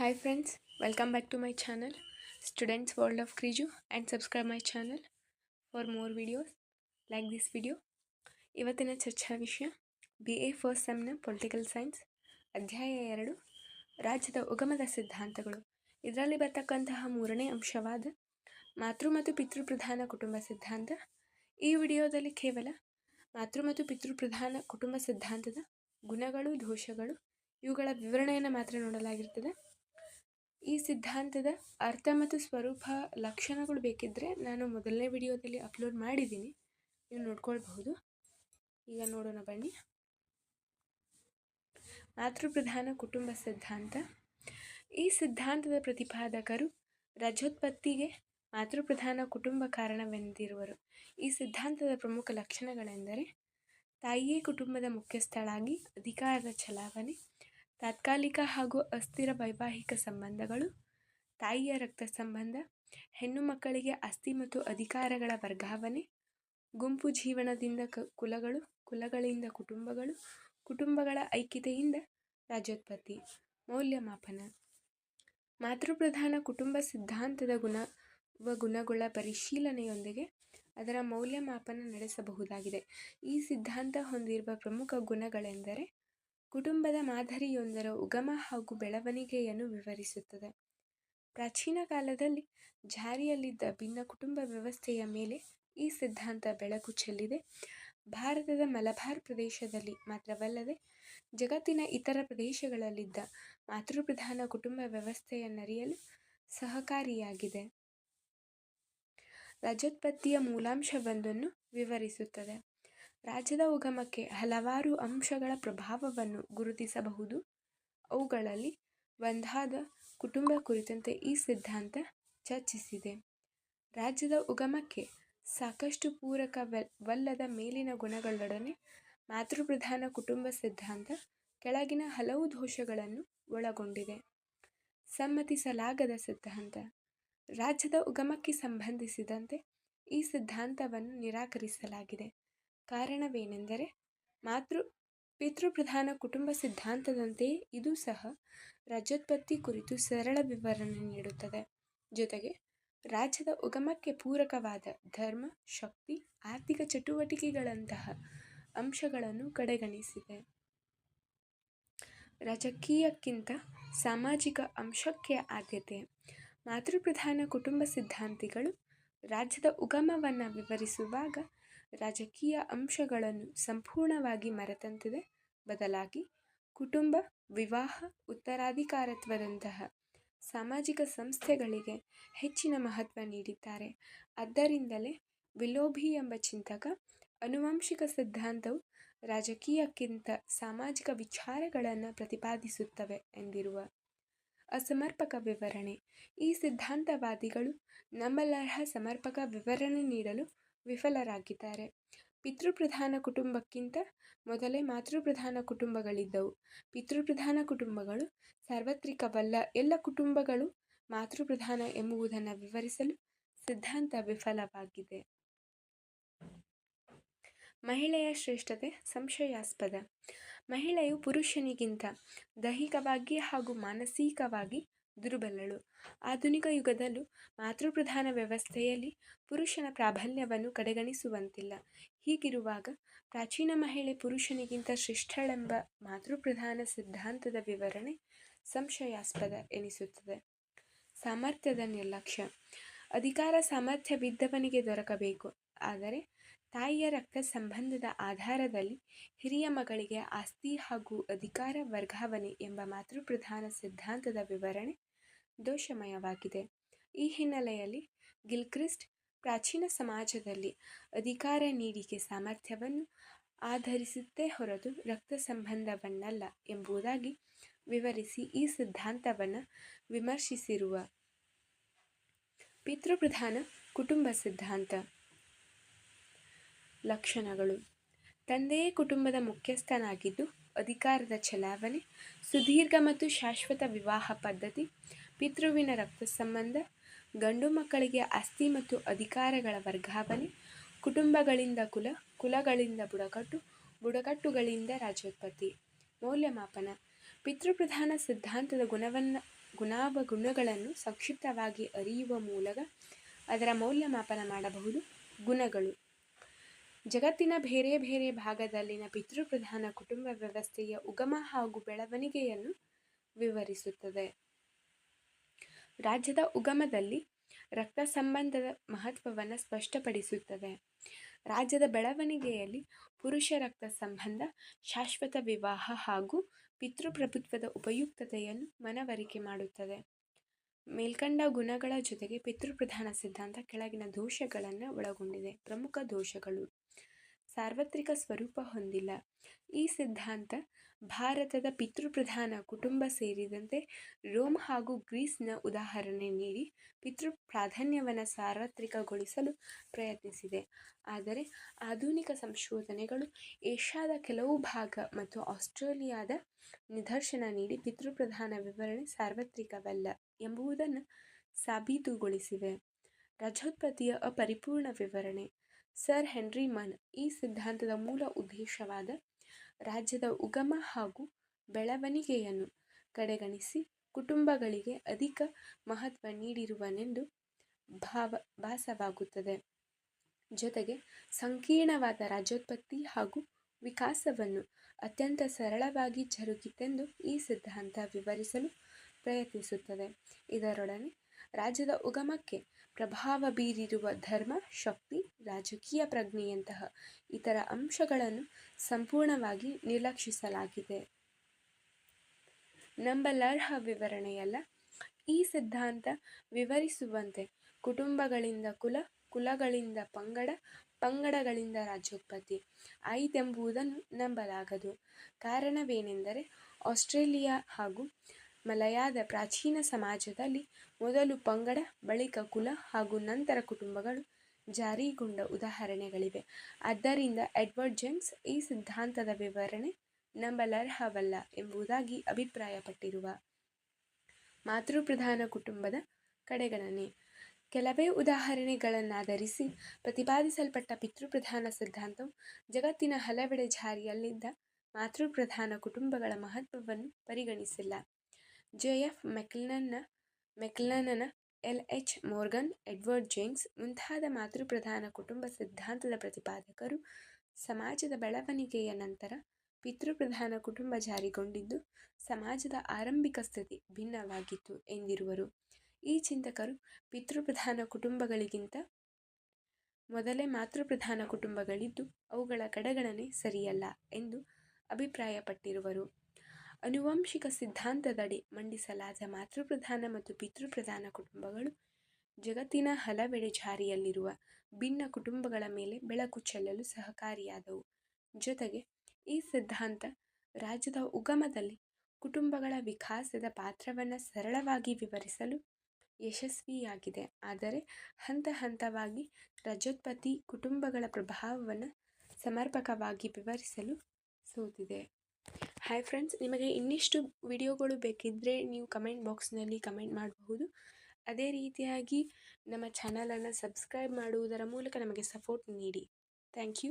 Hi friends, welcome back to my channel Students World of Kriju and subscribe my channel for more videos like this video. ಇವತ್ತಿನ ಚರ್ಚಾ ವಿಷಯ B A first ಸೆಮ್ನ political science ಅಧ್ಯಾಯ ಎರಡು ರಾಜ್ಯದ ಉಗಮದ ಸಿದ್ಧಾಂತಗಳು. ಇದರಲ್ಲಿ ಬರ್ತಕ್ಕಂತಹ ಮೂರನೇ ಅಂಶವಾದ ಮಾತೃ ಮತ್ತು ಪಿತೃಪ್ರಧಾನ ಕುಟುಂಬ ಸಿದ್ಧಾಂತ. ಈ ವಿಡಿಯೋದಲ್ಲಿ ಕೇವಲ ಮಾತೃ ಮತ್ತು ಪಿತೃಪ್ರಧಾನ ಕುಟುಂಬ ಸಿದ್ಧಾಂತದ ಗುಣಗಳು ದೋಷಗಳು ಇವುಗಳ ವಿವರಣೆಯನ್ನು ಮಾತ್ರ ನೋಡಲಾಗಿರ್ತದೆ. ಈ ಸಿದ್ಧಾಂತದ ಅರ್ಥ ಮತ್ತು ಸ್ವರೂಪ ಲಕ್ಷಣಗಳು ಬೇಕಿದ್ದರೆ ನಾನು ಮೊದಲನೇ ವಿಡಿಯೋದಲ್ಲಿ ಅಪ್ಲೋಡ್ ಮಾಡಿದ್ದೀನಿ. ನೀವು ನೋಡ್ಕೊಳ್ಬಹುದು. ಈಗ ನೋಡೋಣ ಬನ್ನಿ. ಮಾತೃಪ್ರಧಾನ ಕುಟುಂಬ ಸಿದ್ಧಾಂತ. ಈ ಸಿದ್ಧಾಂತದ ಪ್ರತಿಪಾದಕರು ರಜೋತ್ಪತ್ತಿಗೆ ಮಾತೃಪ್ರಧಾನ ಕುಟುಂಬ ಕಾರಣವೆಂದಿರುವರು. ಈ ಸಿದ್ಧಾಂತದ ಪ್ರಮುಖ ಲಕ್ಷಣಗಳೆಂದರೆ ತಾಯಿಯೇ ಕುಟುಂಬದ ಮುಖ್ಯಸ್ಥಳಾಗಿ ಅಧಿಕಾರದ ಚಲಾವಣೆ ತಾತ್ಕಾಲಿಕ ಹಾಗೂ ಅಸ್ಥಿರ ವೈವಾಹಿಕ ಸಂಬಂಧಗಳು, ತಾಯಿಯ ರಕ್ತ ಸಂಬಂಧ, ಹೆಣ್ಣು ಮಕ್ಕಳಿಗೆ ಆಸ್ತಿ ಮತ್ತು ಅಧಿಕಾರಗಳ ವರ್ಗಾವಣೆ, ಗುಂಪು ಜೀವನದಿಂದ ಕ, ಕುಲಗಳು, ಕುಲಗಳಿಂದ ಕುಟುಂಬಗಳು, ಕುಟುಂಬಗಳ ಐಕ್ಯತೆಯಿಂದ ರಾಜ್ಯೋತ್ಪತ್ತಿ, ಮೌಲ್ಯಮಾಪನ. ಮಾತೃಪ್ರಧಾನ ಕುಟುಂಬ ಸಿದ್ಧಾಂತದ ಗುಣ, ವ ಗುಣಗಳ ಪರಿಶೀಲನೆಯೊಂದಿಗೆ ಅದರ ಮೌಲ್ಯಮಾಪನ ನಡೆಸಬಹುದಾಗಿದೆ. ಈ ಸಿದ್ಧಾಂತ ಹೊಂದಿರುವ ಪ್ರಮುಖ ಗುಣಗಳೆಂದರೆ ಕುಟುಂಬದ ಮಾದರಿಯೊಂದರ ಉಗಮ ಹಾಗೂ ಬೆಳವಣಿಗೆಯನ್ನು ವಿವರಿಸುತ್ತದೆ. ಪ್ರಾಚೀನ ಕಾಲದಲ್ಲಿ ಜಾರಿಯಲ್ಲಿದ್ದ ಭಿನ್ನ ಕುಟುಂಬ ವ್ಯವಸ್ಥೆಯ ಮೇಲೆ ಈ ಸಿದ್ಧಾಂತ ಬೆಳಕು ಚೆಲ್ಲಿದೆ. ಭಾರತದ ಮಲಬಾರ್ ಪ್ರದೇಶದಲ್ಲಿ ಮಾತ್ರವಲ್ಲದೆ ಜಗತ್ತಿನ ಇತರ ಪ್ರದೇಶಗಳಲ್ಲಿದ್ದ ಮಾತೃಪ್ರಧಾನ ಕುಟುಂಬ ವ್ಯವಸ್ಥೆಯನ್ನರಿಯಲು ಸಹಕಾರಿಯಾಗಿದೆ. ರಜೋತ್ಪತ್ತಿಯ ಮೂಲಾಂಶವೊಂದನ್ನು ವಿವರಿಸುತ್ತದೆ. ರಾಜ್ಯದ ಉಗಮಕ್ಕೆ ಹಲವಾರು ಅಂಶಗಳ ಪ್ರಭಾವವನ್ನು ಗುರುತಿಸಬಹುದು. ಅವುಗಳಲ್ಲಿ ಒಂದಾದ ಕುಟುಂಬ ಕುರಿತಂತೆ ಈ ಸಿದ್ಧಾಂತ ಚರ್ಚಿಸಿದೆ. ರಾಜ್ಯದ ಉಗಮಕ್ಕೆ ಸಾಕಷ್ಟು ಪೂರಕವಲ್ಲದ ಮೇಲಿನ ಗುಣಗಳೊಡನೆ ಮಾತೃಪ್ರಧಾನ ಕುಟುಂಬ ಸಿದ್ಧಾಂತ ಕೆಳಗಿನ ಹಲವು ದೋಷಗಳನ್ನು ಒಳಗೊಂಡಿದೆ. ಸಮ್ಮತಿಸಲಾಗದ ಸಿದ್ಧಾಂತ. ರಾಜ್ಯದ ಉಗಮಕ್ಕೆ ಸಂಬಂಧಿಸಿದಂತೆ ಈ ಸಿದ್ಧಾಂತವನ್ನು ನಿರಾಕರಿಸಲಾಗಿದೆ. ಕಾರಣವೇನೆಂದರೆ ಮಾತೃ, ಪಿತೃಪ್ರಧಾನ ಕುಟುಂಬ ಸಿದ್ಧಾಂತದಂತೆಯೇ ಇದು ಸಹ ರಾಜ್ಯೋತ್ಪತ್ತಿ ಕುರಿತು ಸರಳ ವಿವರಣೆ ನೀಡುತ್ತದೆ. ಜೊತೆಗೆ ರಾಜ್ಯದ ಉಗಮಕ್ಕೆ ಪೂರಕವಾದ ಧರ್ಮ, ಶಕ್ತಿ, ಆರ್ಥಿಕ ಚಟುವಟಿಕೆಗಳಂತಹ ಅಂಶಗಳನ್ನು ಕಡೆಗಣಿಸಿದೆ. ರಾಜಕೀಯಕ್ಕಿಂತ ಸಾಮಾಜಿಕ ಅಂಶಕ್ಕೆ ಆದ್ಯತೆ. ಮಾತೃಪ್ರಧಾನ ಕುಟುಂಬ ಸಿದ್ಧಾಂತಿಗಳು ರಾಜ್ಯದ ಉಗಮವನ್ನು ವಿವರಿಸುವಾಗ ರಾಜಕೀಯ ಅಂಶಗಳನ್ನು ಸಂಪೂರ್ಣವಾಗಿ ಮರೆತಂತಿದೆ. ಬದಲಾಗಿ ಕುಟುಂಬ, ವಿವಾಹ, ಉತ್ತರಾಧಿಕಾರತ್ವದಂತಹ ಸಾಮಾಜಿಕ ಸಂಸ್ಥೆಗಳಿಗೆ ಹೆಚ್ಚಿನ ಮಹತ್ವ ನೀಡಿದ್ದಾರೆ. ಆದ್ದರಿಂದಲೇ ವಿಲೋಭಿ ಎಂಬ ಚಿಂತಕ ಅನುವಂಶಿಕ ಸಿದ್ಧಾಂತವು ರಾಜಕೀಯಕ್ಕಿಂತ ಸಾಮಾಜಿಕ ವಿಚಾರಗಳನ್ನು ಪ್ರತಿಪಾದಿಸುತ್ತವೆ ಎಂದಿರುವ ಅಸಮರ್ಪಕ ವಿವರಣೆ. ಈ ಸಿದ್ಧಾಂತವಾದಿಗಳು ನಂಬಲರ್ಹ ಸಮರ್ಪಕ ವಿವರಣೆ ನೀಡಲು ವಿಫಲರಾಗಿದ್ದಾರೆ. ಪಿತೃಪ್ರಧಾನ ಕುಟುಂಬಕ್ಕಿಂತ ಮೊದಲೇ ಮಾತೃಪ್ರಧಾನ ಕುಟುಂಬಗಳಿದ್ದವು. ಪಿತೃಪ್ರಧಾನ ಕುಟುಂಬಗಳು ಸಾರ್ವತ್ರಿಕವಲ್ಲ. ಎಲ್ಲ ಕುಟುಂಬಗಳು ಮಾತೃಪ್ರಧಾನ ಎಂಬುದನ್ನು ವಿವರಿಸಲು ಸಿದ್ಧಾಂತ ವಿಫಲವಾಗಿದೆ. ಮಹಿಳೆಯ ಶ್ರೇಷ್ಠತೆ ಸಂಶಯಾಸ್ಪದ. ಮಹಿಳೆಯು ಪುರುಷನಿಗಿಂತ ದೈಹಿಕವಾಗಿ ಹಾಗೂ ಮಾನಸಿಕವಾಗಿ ದುರ್ಬಲಳು. ಆಧುನಿಕ ಯುಗದಲ್ಲೂ ಮಾತೃಪ್ರಧಾನ ವ್ಯವಸ್ಥೆಯಲ್ಲಿ ಪುರುಷನ ಪ್ರಾಬಲ್ಯವನ್ನು ಕಡೆಗಣಿಸುವಂತಿಲ್ಲ. ಹೀಗಿರುವಾಗ ಪ್ರಾಚೀನ ಮಹಿಳೆ ಪುರುಷನಿಗಿಂತ ಶ್ರೇಷ್ಠಳೆಂಬ ಮಾತೃಪ್ರಧಾನ ಸಿದ್ಧಾಂತದ ವಿವರಣೆ ಸಂಶಯಾಸ್ಪದ ಎನಿಸುತ್ತದೆ. ಸಾಮರ್ಥ್ಯದ ನಿರ್ಲಕ್ಷ್ಯ. ಅಧಿಕಾರ ಸಾಮರ್ಥ್ಯ ಬಿದ್ದವನಿಗೆ ದೊರಕಬೇಕು. ಆದರೆ ತಾಯಿಯ ರಕ್ತ ಸಂಬಂಧದ ಆಧಾರದಲ್ಲಿ ಹಿರಿಯ ಮಗಳಿಗೆ ಆಸ್ತಿ ಹಾಗೂ ಅಧಿಕಾರ ವರ್ಗಾವಣೆ ಎಂಬ ಮಾತೃಪ್ರಧಾನ ಸಿದ್ಧಾಂತದ ವಿವರಣೆ ದೋಷಮಯವಾಗಿದೆ. ಈ ಹಿನ್ನೆಲೆಯಲ್ಲಿ ಗಿಲ್ಕ್ರಿಸ್ಟ್ ಪ್ರಾಚೀನ ಸಮಾಜದಲ್ಲಿ ಅಧಿಕಾರ ನೀಡಿಕೆ ಸಾಮರ್ಥ್ಯವನ್ನು ಆಧರಿಸುತ್ತೇ ಹೊರತು ರಕ್ತ ಸಂಬಂಧವನ್ನಲ್ಲ ಎಂಬುದಾಗಿ ವಿವರಿಸಿ ಈ ಸಿದ್ಧಾಂತವನ್ನು ವಿಮರ್ಶಿಸಿರುವ ಪಿತೃಪ್ರಧಾನ ಕುಟುಂಬ ಸಿದ್ಧಾಂತ. ಲಕ್ಷಣಗಳು. ತಂದೆಯೇ ಕುಟುಂಬದ ಮುಖ್ಯಸ್ಥನಾಗಿದ್ದು, ಅಧಿಕಾರದ ಚಲಾವಣೆ, ಸುದೀರ್ಘ ಮತ್ತು ಶಾಶ್ವತ ವಿವಾಹ ಪದ್ಧತಿ, ಪಿತೃವಿನ ರಕ್ತ ಸಂಬಂಧ, ಗಂಡು ಮಕ್ಕಳಿಗೆ ಆಸ್ತಿ ಮತ್ತು ಅಧಿಕಾರಗಳ ವರ್ಗಾವಣೆ, ಕುಟುಂಬಗಳಿಂದ ಕುಲ, ಕುಲಗಳಿಂದ ಬುಡಕಟ್ಟು, ಬುಡಕಟ್ಟುಗಳಿಂದ ರಾಜ್ಯೋತ್ಪತ್ತಿ. ಮೌಲ್ಯಮಾಪನ. ಪಿತೃಪ್ರಧಾನ ಸಿದ್ಧಾಂತದ ಗುಣವನ್ನು ಗುಣಾವಗುಣಗಳನ್ನು ಸಂಕ್ಷಿಪ್ತವಾಗಿ ಅರಿಯುವ ಮೂಲಕ ಅದರ ಮೌಲ್ಯಮಾಪನ ಮಾಡಬಹುದು. ಗುಣಗಳು. ಜಗತ್ತಿನ ಬೇರೆ ಬೇರೆ ಭಾಗದಲ್ಲಿನ ಪಿತೃಪ್ರಧಾನ ಕುಟುಂಬ ವ್ಯವಸ್ಥೆಯ ಉಗಮ ಹಾಗೂ ಬೆಳವಣಿಗೆಯನ್ನು ವಿವರಿಸುತ್ತದೆ. ರಾಜ್ಯದ ಉಗಮದಲ್ಲಿ ರಕ್ತ ಸಂಬಂಧದ ಮಹತ್ವವನ್ನು ಸ್ಪಷ್ಟಪಡಿಸುತ್ತದೆ. ರಾಜ್ಯದ ಬೆಳವಣಿಗೆಯಲ್ಲಿ ಪುರುಷ ರಕ್ತ ಸಂಬಂಧ, ಶಾಶ್ವತ ವಿವಾಹ ಹಾಗೂ ಪಿತೃಪ್ರಭುತ್ವದ ಉಪಯುಕ್ತತೆಯನ್ನು ಮನವರಿಕೆ ಮಾಡುತ್ತದೆ. ಮೇಲ್ಕಂಡ ಗುಣಗಳ ಜೊತೆಗೆ ಪಿತೃಪ್ರಧಾನ ಸಿದ್ಧಾಂತ ಕೆಳಗಿನ ದೋಷಗಳನ್ನು ಒಳಗೊಂಡಿದೆ. ಪ್ರಮುಖ ದೋಷಗಳು ಸಾರ್ವತ್ರಿಕ ಸ್ವರೂಪ ಹೊಂದಿಲ್ಲ. ಈ ಸಿದ್ಧಾಂತ ಭಾರತದ ಪಿತೃಪ್ರಧಾನ ಕುಟುಂಬ ಸೇರಿದಂತೆ ರೋಮ್ ಹಾಗೂ ಗ್ರೀಸ್ನ ಉದಾಹರಣೆ ನೀಡಿ ಪಿತೃ ಪ್ರಾಧಾನ್ಯವನ್ನು ಸಾರ್ವತ್ರಿಕಗೊಳಿಸಲು ಪ್ರಯತ್ನಿಸಿದೆ. ಆದರೆ ಆಧುನಿಕ ಸಂಶೋಧನೆಗಳು ಏಷ್ಯಾದ ಕೆಲವು ಭಾಗ ಮತ್ತು ಆಸ್ಟ್ರೇಲಿಯಾದ ನಿದರ್ಶನ ನೀಡಿ ಪಿತೃಪ್ರಧಾನ ವಿವರಣೆ ಸಾರ್ವತ್ರಿಕವಲ್ಲ ಎಂಬುದನ್ನು ಸಾಬೀತುಗೊಳಿಸಿವೆ. ರಜೋತ್ಪತ್ತಿಯ ಅಪರಿಪೂರ್ಣ ವಿವರಣೆ. ಸರ್ ಹೆನ್ರಿ ಮನ್ ಈ ಸಿದ್ಧಾಂತದ ಮೂಲ ಉದ್ದೇಶವಾದ ರಾಜ್ಯದ ಉಗಮ ಹಾಗೂ ಬೆಳವಣಿಗೆಯನ್ನು ಕಡೆಗಣಿಸಿ ಕುಟುಂಬಗಳಿಗೆ ಅಧಿಕ ಮಹತ್ವ ನೀಡಿರುವನೆಂದು ಭಾವ ಭಾಸವಾಗುತ್ತದೆ. ಜೊತೆಗೆ ಸಂಕೀರ್ಣವಾದ ರಾಜ್ಯೋತ್ಪತ್ತಿ ಹಾಗೂ ವಿಕಾಸವನ್ನು ಅತ್ಯಂತ ಸರಳವಾಗಿ ಜರುಗಿತೆಂದು ಈ ಸಿದ್ಧಾಂತ ವಿವರಿಸಲು ಪ್ರಯತ್ನಿಸುತ್ತದೆ. ಇದರೊಡನೆ ರಾಜ್ಯದ ಉಗಮಕ್ಕೆ ಪ್ರಭಾವ ಬೀರಿರುವ ಧರ್ಮ, ಶಕ್ತಿ, ರಾಜಕೀಯ ಪ್ರಜ್ಞೆಯಂತಹ ಇತರ ಅಂಶಗಳನ್ನು ಸಂಪೂರ್ಣವಾಗಿ ನಿರ್ಲಕ್ಷಿಸಲಾಗಿದೆ. ನಂಬಲರ್ಹ ವಿವರಣೆಯಲ್ಲ, ಈ ಸಿದ್ಧಾಂತ ವಿವರಿಸುವಂತೆ ಕುಟುಂಬಗಳಿಂದ ಕುಲ, ಕುಲಗಳಿಂದ ಪಂಗಡ, ಪಂಗಡಗಳಿಂದ ರಾಜ್ಯೋತ್ಪತ್ತಿ ಆಯಿತೆಂಬುದನ್ನು ನಂಬಲಾಗದು. ಕಾರಣವೇನೆಂದರೆ, ಆಸ್ಟ್ರೇಲಿಯಾ ಹಾಗೂ ಮಲಯಾದ ಪ್ರಾಚೀನ ಸಮಾಜದಲ್ಲಿ ಮೊದಲು ಪಂಗಡ, ಬಳಿಕ ಕುಲ ಹಾಗೂ ನಂತರ ಕುಟುಂಬಗಳು ಜಾರಿಗೊಂಡ ಉದಾಹರಣೆಗಳಿವೆ. ಆದ್ದರಿಂದ ಎಡ್ವರ್ಡ್ ಜೇಮ್ಸ್ ಈ ಸಿದ್ಧಾಂತದ ವಿವರಣೆ ನಂಬಲರ್ಹವಲ್ಲ ಎಂಬುದಾಗಿ ಅಭಿಪ್ರಾಯಪಟ್ಟಿರುವ ಮಾತೃಪ್ರಧಾನ ಕುಟುಂಬದ ಕಡೆಗಣನೆ. ಕೆಲವೇ ಉದಾಹರಣೆಗಳನ್ನಾಧರಿಸಿ ಪ್ರತಿಪಾದಿಸಲ್ಪಟ್ಟ ಪಿತೃಪ್ರಧಾನ ಸಿದ್ಧಾಂತವು ಜಗತ್ತಿನ ಹಲವೆಡೆ ಜಾರಿಯಲ್ಲಿದ್ದ ಮಾತೃಪ್ರಧಾನ ಕುಟುಂಬಗಳ ಮಹತ್ವವನ್ನು ಪರಿಗಣಿಸಿಲ್ಲ. J F McLennan McLennan L H Morgan, Edward James ಮುಂತಾದ ಮಾತೃಪ್ರಧಾನ ಕುಟುಂಬ ಸಿದ್ಧಾಂತದ ಪ್ರತಿಪಾದಕರು ಸಮಾಜದ ಬೆಳವಣಿಗೆಯ ನಂತರ ಪಿತೃಪ್ರಧಾನ ಕುಟುಂಬ ಜಾರಿಗೊಂಡಿದ್ದು ಸಮಾಜದ ಆರಂಭಿಕ ಸ್ಥಿತಿ ಭಿನ್ನವಾಗಿತ್ತು ಎಂದಿರುವರು. ಈ ಚಿಂತಕರು ಪಿತೃಪ್ರಧಾನ ಕುಟುಂಬಗಳಿಗಿಂತ ಮೊದಲೇ ಮಾತೃಪ್ರಧಾನ ಕುಟುಂಬಗಳಿದ್ದು ಅವುಗಳ ಕಡೆಗಣನೆ ಸರಿಯಲ್ಲ ಎಂದು ಅಭಿಪ್ರಾಯಪಟ್ಟಿರುವರು. ಅನುವಂಶಿಕ ಸಿದ್ಧಾಂತದಡಿ ಮಂಡಿಸಲಾದ ಮಾತೃಪ್ರಧಾನ ಮತ್ತು ಪಿತೃಪ್ರಧಾನ ಕುಟುಂಬಗಳು ಜಗತ್ತಿನ ಹಲವೆಡೆ ಜಾರಿಯಲ್ಲಿರುವ ಭಿನ್ನ ಕುಟುಂಬಗಳ ಮೇಲೆ ಬೆಳಕು ಚೆಲ್ಲಲು ಸಹಕಾರಿಯಾದವು. ಜೊತೆಗೆ ಈ ಸಿದ್ಧಾಂತ ರಾಜ್ಯದ ಉಗಮದಲ್ಲಿ ಕುಟುಂಬಗಳ ವಿಕಾಸದ ಪಾತ್ರವನ್ನು ಸರಳವಾಗಿ ವಿವರಿಸಲು ಯಶಸ್ವಿಯಾಗಿದೆ. ಆದರೆ ಹಂತ ಹಂತವಾಗಿ ರಜೋತ್ಪತ್ತಿ ಕುಟುಂಬಗಳ ಪ್ರಭಾವವನ್ನು ಸಮರ್ಪಕವಾಗಿ ವಿವರಿಸಲು ಸೋತಿದೆ. ಹಾಯ್ ಫ್ರೆಂಡ್ಸ್ ನಿಮಗೆ ಇನ್ನಿಷ್ಟು ವಿಡಿಯೋಗಳು ಬೇಕಿದ್ದರೆ ನೀವು ಕಮೆಂಟ್ ಬಾಕ್ಸ್ನಲ್ಲಿ ಕಮೆಂಟ್ ಮಾಡಬಹುದು. ಅದೇ ರೀತಿಯಾಗಿ ನಮ್ಮ ಚಾನಲನ್ನು ಸಬ್ಸ್ಕ್ರೈಬ್ ಮಾಡುವುದರ ಮೂಲಕ ನಮಗೆ ಸಪೋರ್ಟ್ ನೀಡಿ. Thank you